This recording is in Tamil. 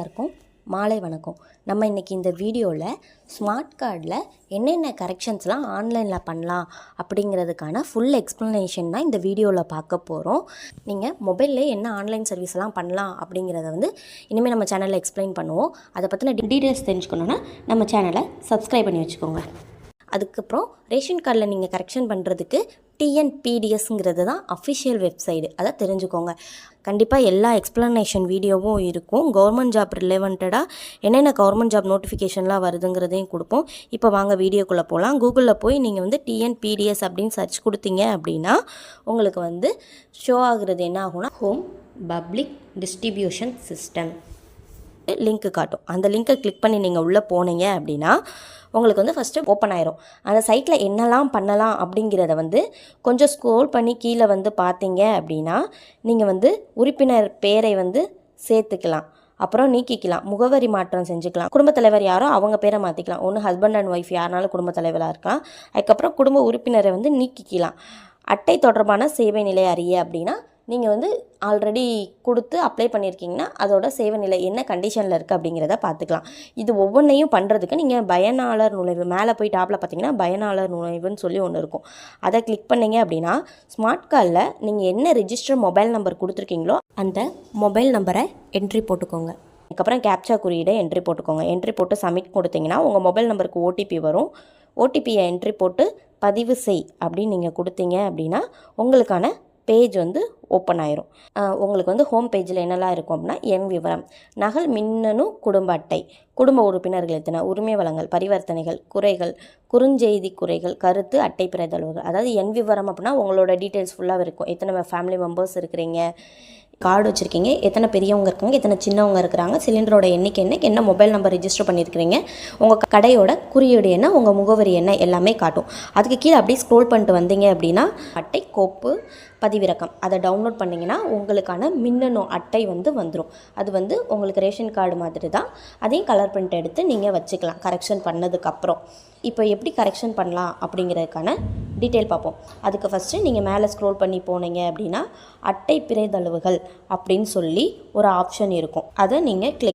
எல்லாருக்கும் மாலை வணக்கம். நம்ம இன்றைக்கி இந்த வீடியோவில் ஸ்மார்ட் கார்டில் என்னென்ன கரெக்ஷன்ஸ்லாம் ஆன்லைனில் பண்ணலாம் அப்படிங்கிறதுக்கான ஃபுல் எக்ஸ்ப்ளனேஷன் தான் இந்த வீடியோவில் பார்க்க போகிறோம் நீங்கள் மொபைல்லே என்ன ஆன்லைன் சர்வீஸ்லாம் பண்ணலாம் அப்படிங்கிறத வந்து இனிமேல் நம்ம சேனலில் எக்ஸ்பிளைன் பண்ணுவோம். அதை பற்றின டீட்டெயில்ஸ் தெரிஞ்சுக்கணுன்னா நம்ம சேனலை சப்ஸ்கிரைப் பண்ணி வச்சுக்கோங்க. அதுக்கப்புறம் ரேஷன் கார்டில் நீங்கள் கரெக்ஷன் பண்ணுறதுக்கு டிஎன்பிடிஎஸ்ங்கிறது தான் அஃபிஷியல் வெப்சைடு அதை தெரிஞ்சுக்கோங்க. கண்டிப்பாக எல்லா எக்ஸ்ப்ளனேஷன் வீடியோவும் இருக்கும். கவர்மெண்ட் ஜாப் ரிலேவெண்டடாக என்னென்ன கவர்மெண்ட் ஜாப் நோட்டிஃபிகேஷன்லாம் வருதுங்கிறதையும் கொடுப்போம். இப்போ வாங்க வீடியோக்குள்ளே போகலாம் கூகுளில் போய் நீங்கள் வந்து டிஎன்பிடிஎஸ் அப்படின்னு சர்ச் கொடுத்தீங்க அப்படின்னா உங்களுக்கு வந்து ஷோ ஆகுறது என்ன ஆகும்னா ஹோம் பப்ளிக் டிஸ்ட்ரிபியூஷன் சிஸ்டம் லிங்க்கு காட்டும். அந்த லிங்க்கை கிளிக் பண்ணி நீங்கள் உள்ளே போனீங்க அப்படின்னா உங்களுக்கு வந்து ஃபஸ்ட்டு ஓப்பன் ஆயிரும். அந்த சைட்டில் என்னெல்லாம் பண்ணலாம் அப்படிங்கிறத வந்து கொஞ்சம் ஸ்க்ரோல் பண்ணி கீழே வந்து பார்த்தீங்க அப்படின்னா நீங்கள் வந்து உறுப்பினர் பேரை வந்து சேர்த்துக்கலாம். அப்புறம் நீக்கிக்கலாம். முகவரி மாற்றம் செஞ்சுக்கலாம். குடும்பத் தலைவர் யாரோ அவங்க பேரை மாற்றிக்கலாம் ஒன்று ஹஸ்பண்ட் அண்ட் ஒய்ஃப் யாருனாலும் குடும்பத் தலைவராக இருக்கலாம். அதுக்கப்புறம் குடும்ப உறுப்பினரை வந்து நீக்கிக்கலாம். அட்டை தொடர்பான சேவை நிலை அறிய அப்படின்னா நீங்கள் வந்து ஆல்ரெடி கொடுத்து அப்ளை பண்ணியிருக்கீங்கன்னா அதோட சேவை நிலை என்ன கண்டிஷனில் இருக்குது அப்படிங்கிறத பார்த்துக்கலாம் இது ஒவ்வொன்றையும் பண்ணுறதுக்கு நீங்கள் பயனாளர் நுழைவு மேலே போய் டாப்பில் பார்த்தீங்கன்னா பயனாளர் நுழைவுன்னு சொல்லி ஒன்று இருக்கும். அதை கிளிக் பண்ணிங்க அப்படின்னா ஸ்மார்ட் கார்டில் நீங்கள் என்ன ரிஜிஸ்டர் மொபைல் நம்பர் கொடுத்துருக்கீங்களோ அந்த மொபைல் நம்பரை என்ட்ரி போட்டுக்கோங்க. அதுக்கப்புறம் கேப்சா குறியீடை என்ட்ரி போட்டுக்கோங்க. என்ட்ரி போட்டு சப்மிட் கொடுத்தீங்கன்னா உங்கள் மொபைல் நம்பருக்கு ஓடிபி வரும். ஓடிபியை என்ட்ரி போட்டு பதிவு செய் அப்படின்னு நீங்கள் கொடுத்தீங்க அப்படின்னா உங்களுக்கான பேஜ் வந்து ஓப்பன் ஆயிரும். உங்களுக்கு வந்து ஹோம் பேஜில் என்னெல்லாம் இருக்கும் அப்படின்னா என் விவரம் நகல் மின்னணு குடும்ப அட்டை குடும்ப உறுப்பினர்கள் எத்தனை உரிமை வளங்கள் பரிவர்த்தனைகள் குறைகள் குறுஞ்செய்தி குறைகள் கருத்து அட்டை பிறதளவுகள் அதாவது என் விவரம் அப்படின்னா உங்களோட டீட்டெயில்ஸ் ஃபுல்லாக இருக்கும். எத்தனை ஃபேமிலி மெம்பர்ஸ் இருக்கிறீங்க கார்டு வச்சுருக்கீங்க எத்தனை பெரியவங்க இருக்காங்க எத்தனை சின்னவங்க இருக்கிறாங்க சிலிண்டரோட எண்ணிக்கை என்ன என்ன மொபைல் நம்பர் ரிஜிஸ்டர் பண்ணியிருக்கிறீங்க உங்கள் கடையோட குறியீடு என்ன உங்கள் முகவரி என்ன எல்லாமே காட்டும். அதுக்கு கீழே அப்படியே ஸ்க்ரோல் பண்ணிட்டு வந்தீங்க அப்படின்னா அட்டை கோப்பு பதிவிறக்கம். அதை டவுன்லோட் பண்ணிங்கன்னா உங்களுக்கான மின்னணு அட்டை வந்து வந்துடும் அது வந்து உங்களுக்கு ரேஷன் கார்டு மாதிரி தான் அதையும் கலர் பிரிண்ட் எடுத்து நீங்கள் வச்சுக்கலாம் கரெக்ஷன் பண்ணதுக்கப்புறம் இப்போ எப்படி கரெக்ஷன் பண்ணலாம் அப்படிங்கிறதுக்கான டீட்டெயில் பார்ப்போம். அதுக்கு ஃபஸ்ட்டு நீங்கள் மேலே ஸ்க்ரோல் பண்ணி போனீங்க அப்படின்னா அட்டை பிறைதளவுகள் அப்படின்னு சொல்லி ஒரு ஆப்ஷன் இருக்கும். அதை நீங்கள் கிளிக்